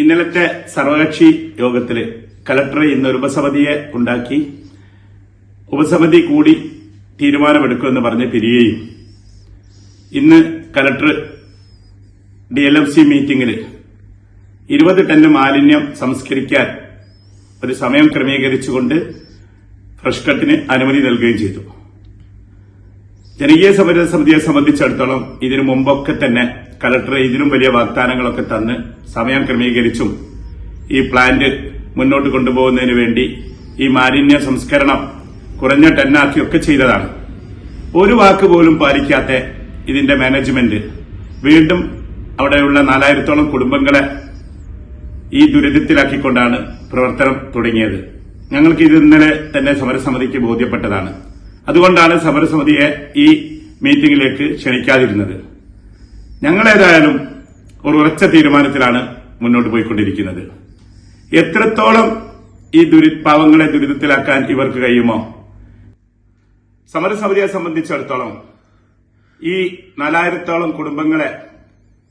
ഇന്നലത്തെ സർവകക്ഷി യോഗത്തിൽ കലക്ടർ ഇന്ന് ഒരു ഉപസമിതിയെ ഉണ്ടാക്കി. ഉപസമിതി കൂടി തീരുമാനമെടുക്കുമെന്ന് പറഞ്ഞ് പിരിയുകയും. ഇന്ന് collector D L F C മീറ്റിംഗിൽ ഇരുപത് ടൺ മാലിന്യം സംസ്കരിക്കാൻ ഒരു സമയം ക്രമീകരിച്ചുകൊണ്ട് ഫ്രഷ് കട്ടിന് അനുമതി നൽകുകയും ചെയ്തു. ജനകീയ സമര സമിതിയെ സംബന്ധിച്ചിടത്തോളം ഇതിനു മുമ്പൊക്കെ തന്നെ കലക്ടർ ഇതിലും വലിയ വാഗ്ദാനങ്ങളൊക്കെ തന്ന് സമയം ക്രമീകരിച്ചും ഈ പ്ലാന്റ് മുന്നോട്ട് കൊണ്ടുപോകുന്നതിന് വേണ്ടി ഈ മാലിന്യ സംസ്കരണം കുറഞ്ഞ ടെന്നാക്കിയൊക്കെ ചെയ്തതാണ്. ഒരു വാക്ക് പോലും പാലിക്കാത്ത ഇതിന്റെ മാനേജ്മെന്റ് വീണ്ടും അവിടെയുള്ള നാലായിരത്തോളം കുടുംബങ്ങളെ ഈ ദുരിതത്തിലാക്കിക്കൊണ്ടാണ് പ്രവർത്തനം തുടങ്ങിയത്. ഞങ്ങൾക്ക് ഇത് ഇന്നലെ തന്നെ സമരസമിതിക്ക് ബോധ്യപ്പെട്ടതാണ്. അതുകൊണ്ടാണ് സമരസമിതിയെ ഈ മീറ്റിംഗിലേക്ക് ക്ഷണിക്കാതിരുന്നത്. ഞങ്ങളേതായാലും ഒരു ഉറച്ച തീരുമാനത്തിലാണ് മുന്നോട്ട് പോയിക്കൊണ്ടിരിക്കുന്നത്. എത്രത്തോളം ഈ ദുരി പാവങ്ങളെ ദുരിതത്തിലാക്കാൻ ഇവർക്ക് കഴിയുമോ? സമരസമിതിയെ സംബന്ധിച്ചിടത്തോളം ഈ നാലായിരത്തോളം കുടുംബങ്ങളെ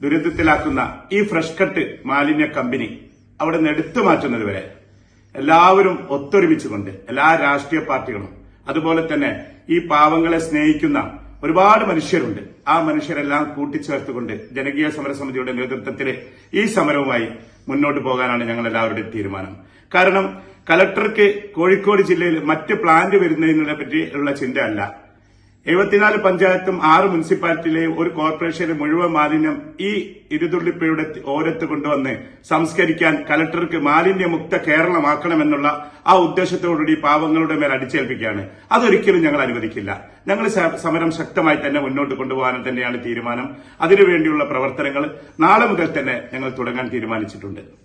ദുരിതത്തിലാക്കുന്ന ഈ ഫ്രഷ് കട്ട് മാലിന്യ കമ്പനി അവിടെ നിന്ന് എടുത്തു മാറ്റുന്നത് വരെ എല്ലാവരും ഒത്തൊരുമിച്ചുകൊണ്ട് എല്ലാ രാഷ്ട്രീയ പാർട്ടികളും അതുപോലെ തന്നെ ഈ പാവങ്ങളെ സ്നേഹിക്കുന്ന ഒരുപാട് മനുഷ്യരുണ്ട്. ആ മനുഷ്യരെല്ലാം കൂട്ടിച്ചേർത്തുകൊണ്ട് ജനകീയ സമരസമിതിയുടെ നേതൃത്വത്തിൽ ഈ സമരവുമായി മുന്നോട്ട് പോകാനാണ് ഞങ്ങൾ എല്ലാവരുടെയും തീരുമാനം. കാരണം കലക്ടർക്ക് കോഴിക്കോട് ജില്ലയിൽ മറ്റ് പ്ലാന്റ് വരുന്നതിനെ പറ്റിയുള്ള ചിന്ത അല്ല എഴുപത്തിനാല് പഞ്ചായത്തും ആറ് മുനിസിപ്പാലിറ്റിയിലെയും ഒരു കോർപ്പറേഷനിലെ മുഴുവൻ മാലിന്യം ഈ ഇരുതുള്ളിപ്പയുടെ ഓരത്ത് കൊണ്ടുവന്ന് സംസ്കരിക്കാൻ കലക്ടർക്ക് മാലിന്യമുക്ത കേരളമാക്കണമെന്നുള്ള ആ ഉദ്ദേശത്തോടുകൂടി പാവങ്ങളുടെ മേൽ അടിച്ചേൽപ്പിക്കുകയാണ്. അതൊരിക്കലും ഞങ്ങൾ അനുവദിക്കില്ല. ഞങ്ങൾ സമരം ശക്തമായി തന്നെ മുന്നോട്ട് കൊണ്ടുപോകാൻ തന്നെയാണ് തീരുമാനം. അതിനുവേണ്ടിയുള്ള പ്രവർത്തനങ്ങൾ നാളെ മുതൽ തന്നെ ഞങ്ങൾ തുടങ്ങാൻ തീരുമാനിച്ചിട്ടുണ്ട്.